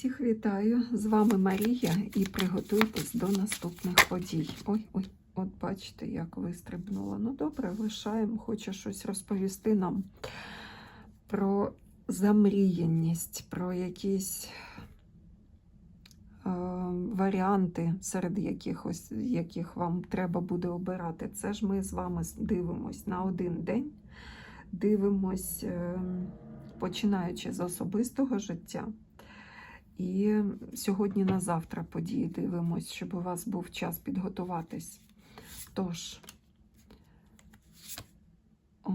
Всіх вітаю! З вами Марія і приготуйтесь до наступних подій. Ой, ой, от бачите, як вистрибнула. Ну добре, лишаємо, хоче щось розповісти нам про замріяність, про якісь е, варіанти, серед якихось, яких вам треба буде обирати. Це ж ми з вами дивимось на один день, дивимось, е, починаючи з особистого життя. І сьогодні на завтра події дивимось, щоб у вас був час підготуватись. Тож, О,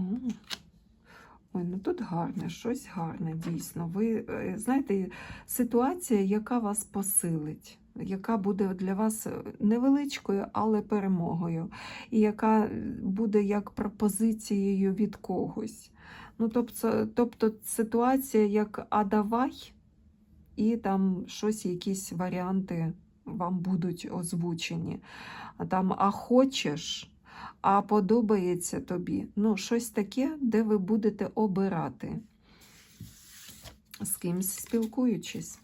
ой, ну тут гарне, щось гарне, дійсно. Ви е, знаєте, ситуація, яка вас посилить, яка буде для вас невеличкою, але перемогою, і яка буде як пропозицією від когось. Ну, тобто, тобто ситуація як а давай і там щось, якісь варіанти вам будуть озвучені. Там, а хочеш, а подобається тобі. Ну, щось таке, де ви будете обирати, з кимсь спілкуючись.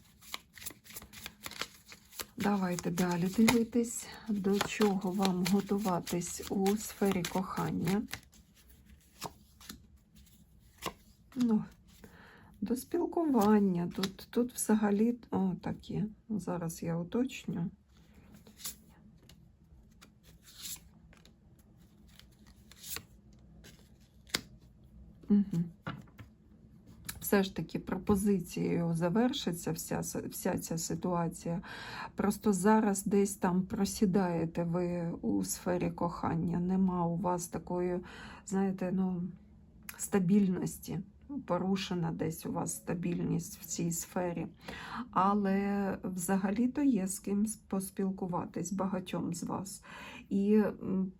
Давайте далі дивитись, до чого вам готуватись у сфері кохання. Ну, до спілкування. Тут тут взагалі о, такі. Зараз я уточню. Угу. Все ж таки пропозицією завершиться вся, вся ця ситуація. Просто зараз десь там просідаєте ви у сфері кохання. Нема у вас такої, знаєте, ну, стабільності порушена десь у вас стабільність в цій сфері. Але взагалі-то є з ким поспілкуватись багатьом з вас. І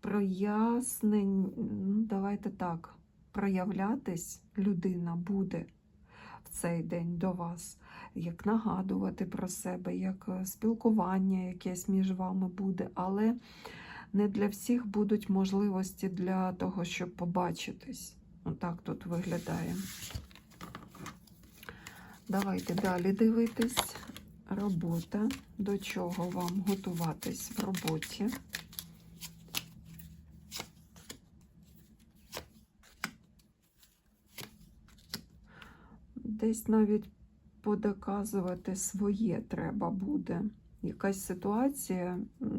прояснень, ну, давайте так, проявлятись людина буде в цей день до вас, як нагадувати про себе, як спілкування якесь між вами буде. Але не для всіх будуть можливості для того, щоб побачитись. Отак тут виглядає. Давайте далі дивитись. Робота. До чого вам готуватись в роботі. Десь навіть подоказувати своє треба буде. Якась ситуація,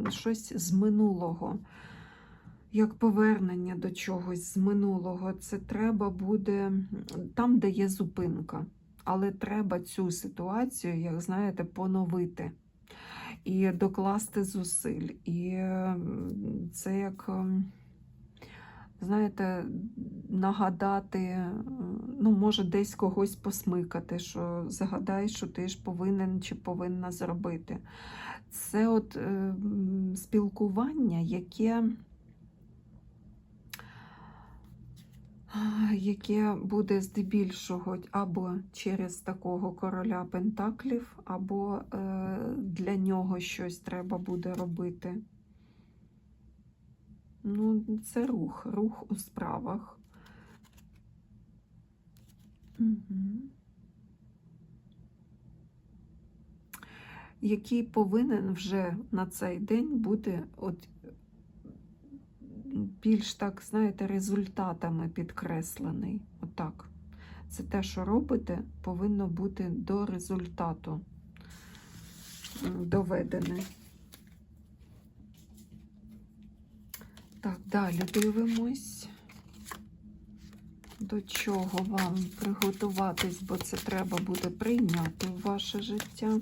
щось з минулого як повернення до чогось з минулого. Це треба буде там, де є зупинка. Але треба цю ситуацію, як знаєте, поновити і докласти зусиль. І це як, знаєте, нагадати, ну, може, десь когось посмикати, що загадай, що ти ж повинен чи повинна зробити. Це от е, спілкування, яке. Яке буде здебільшого або через такого короля Пентаклів, або е, для нього щось треба буде робити. Ну, це рух, рух у справах. Угу. Який повинен вже на цей день бути от більш так, знаєте, результатами підкреслений. Отак. Це те, що робите, повинно бути до результату доведене. Так, далі дивимось, до чого вам приготуватись, бо це треба буде прийняти в ваше життя.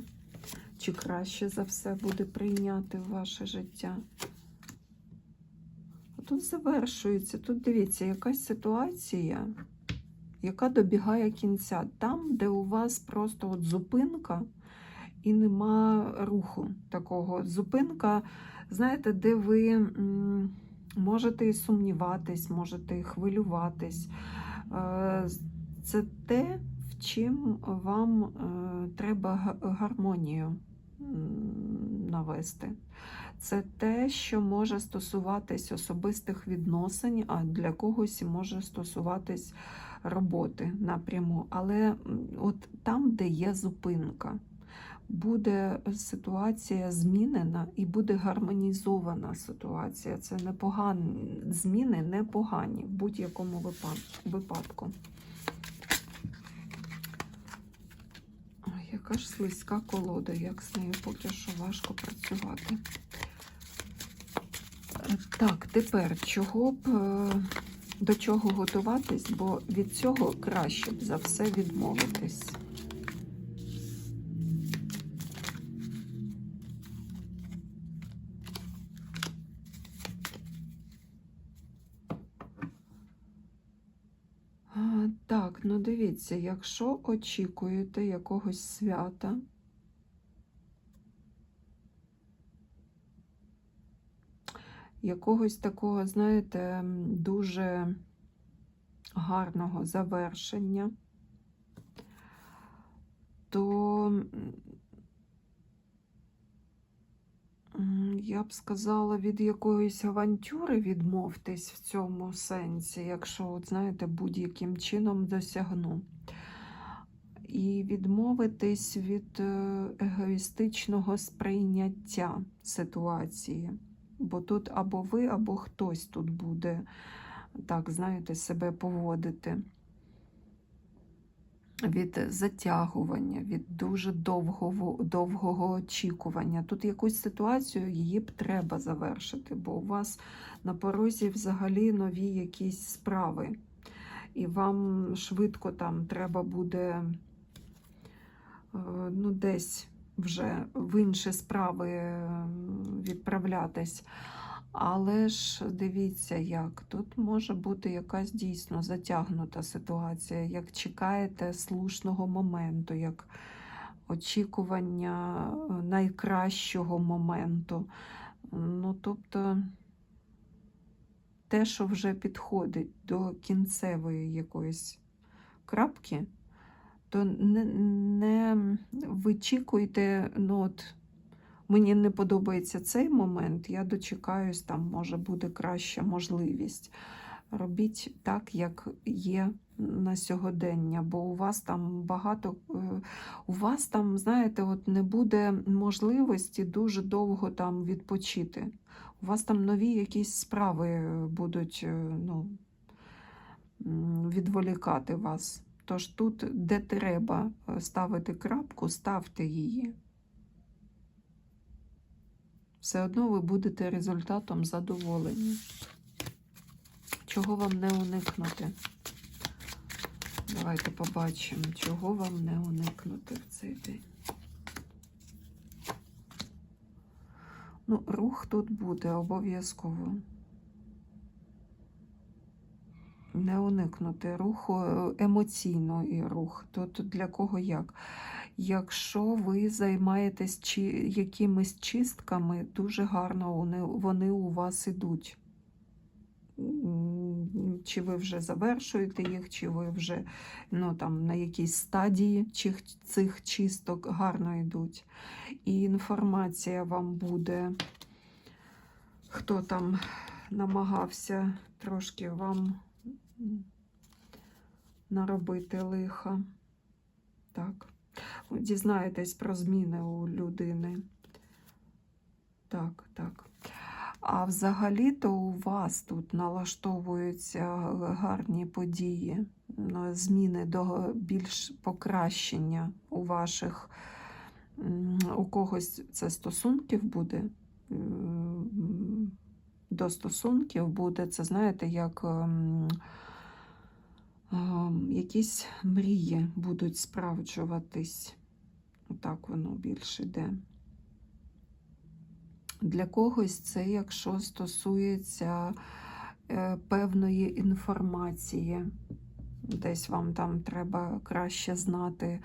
Чи краще за все буде прийняти в ваше життя тут завершується. Тут дивіться, якась ситуація, яка добігає кінця. Там, де у вас просто от зупинка і нема руху такого. Зупинка, знаєте, де ви можете сумніватись, можете хвилюватись. Е, це те, в чим вам е, треба гармонію навести. Це те, що може стосуватись особистих відносин, а для когось може стосуватись роботи напряму. Але от там, де є зупинка, буде ситуація змінена і буде гармонізована ситуація. Це непогані зміни, непогані в будь-якому випадку. Яка ж слизька колода, як з нею поки що важко працювати. Так, тепер чого б е, до чого готуватись, бо від цього краще б за все відмовитись. Так, ну дивіться, якщо очікуєте якогось свята, якогось такого, знаєте, дуже гарного завершення, то я б сказала, від якоїсь авантюри відмовтесь в цьому сенсі, якщо, от, знаєте, будь-яким чином досягну. І відмовитись від е, егоїстичного сприйняття ситуації. Бо тут або ви, або хтось тут буде, так, знаєте, себе поводити. Від затягування, від дуже довгого, довгого очікування. Тут якусь ситуацію її б треба завершити, бо у вас на порозі взагалі нові якісь справи. І вам швидко там треба буде е, ну, десь вже в інші справи відправлятись. Але ж дивіться, як тут може бути якась дійсно затягнута ситуація, як чекаєте слушного моменту, як очікування е, найкращого моменту. Ну, тобто те, що вже підходить до кінцевої якоїсь крапки, то не, не вичікуйте, ну от мені не подобається цей момент, я дочекаюсь, там може буде краща можливість. Робіть так, як є на сьогодення, бо у вас там багато, е, у вас там, знаєте, от не буде можливості дуже довго там відпочити. У вас там нові якісь справи будуть е, ну, відволікати вас. Тож тут, де треба е, ставити крапку, ставте її. Все одно ви будете результатом задоволені. Чого вам не уникнути? Давайте побачимо, чого вам не уникнути в цей день. Ну, рух тут буде обов'язково. Не уникнути руху, е, емоційний рух. Тут для кого як? Якщо ви займаєтесь чи, якимись чистками, дуже гарно вони, вони у вас ідуть. Чи ви вже завершуєте їх, чи ви вже ну, там, на якійсь стадії чих- цих чисток гарно йдуть. І інформація вам буде, хто там намагався трошки вам наробити лиха. Так. Дізнаєтесь про зміни у людини. Так, так. А взагалі-то у вас тут налаштовуються гарні події, зміни до більш покращення у ваших, у когось це стосунків буде. До стосунків буде, це знаєте, як ем, якісь мрії будуть справджуватись. Отак воно більше йде. Для когось це, якщо стосується е, певної інформації, десь вам там треба краще знати,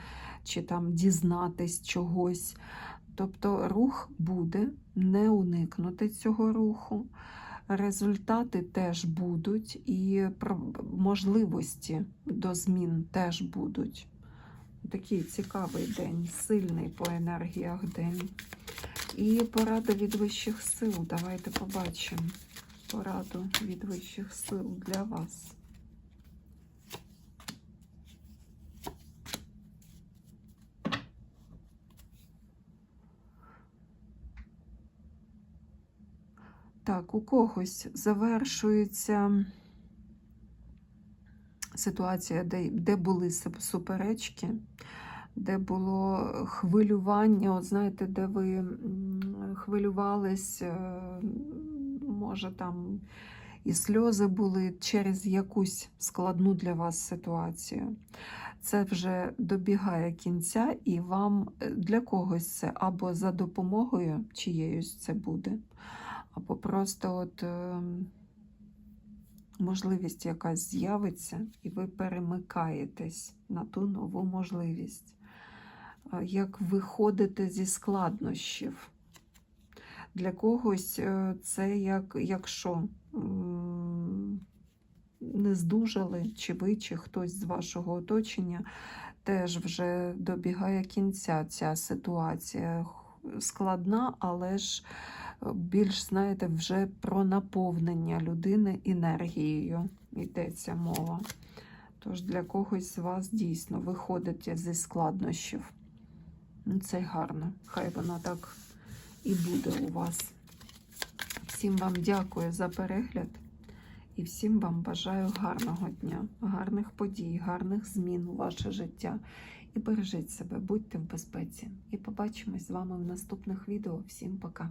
чи там дізнатись чогось. Тобто рух буде, не уникнути цього руху. Результати теж будуть, і можливості до змін теж будуть. Такий цікавий день, сильний по енергіях день. І порада від вищих сил. Давайте побачимо пораду від вищих сил для вас. Так, у когось завершується ситуація, де, де були суперечки, де було хвилювання. От знаєте, де ви хвилювались, е, може там і сльози були через якусь складну для вас ситуацію. Це вже добігає кінця, і вам е, для когось це або за допомогою чиєюсь це буде, або просто от е, можливість якась з'явиться, і ви перемикаєтесь на ту нову можливість. Е, Як виходите зі складнощів. Для когось е, це як якщо не здужали, чи ви, чи хтось з вашого оточення, теж вже добігає кінця ця ситуація. Складна, але ж більш, знаєте, вже про наповнення людини енергією йдеться мова. Тож для когось з вас дійсно виходить зі складнощів. Ну, Це гарно. Хай воно так і буде у вас. Всім вам дякую за перегляд і всім вам бажаю гарного дня, гарних подій, гарних змін у ваше життя. І бережіть себе, будьте в безпеці. І побачимось з вами в наступних відео. Всім пока!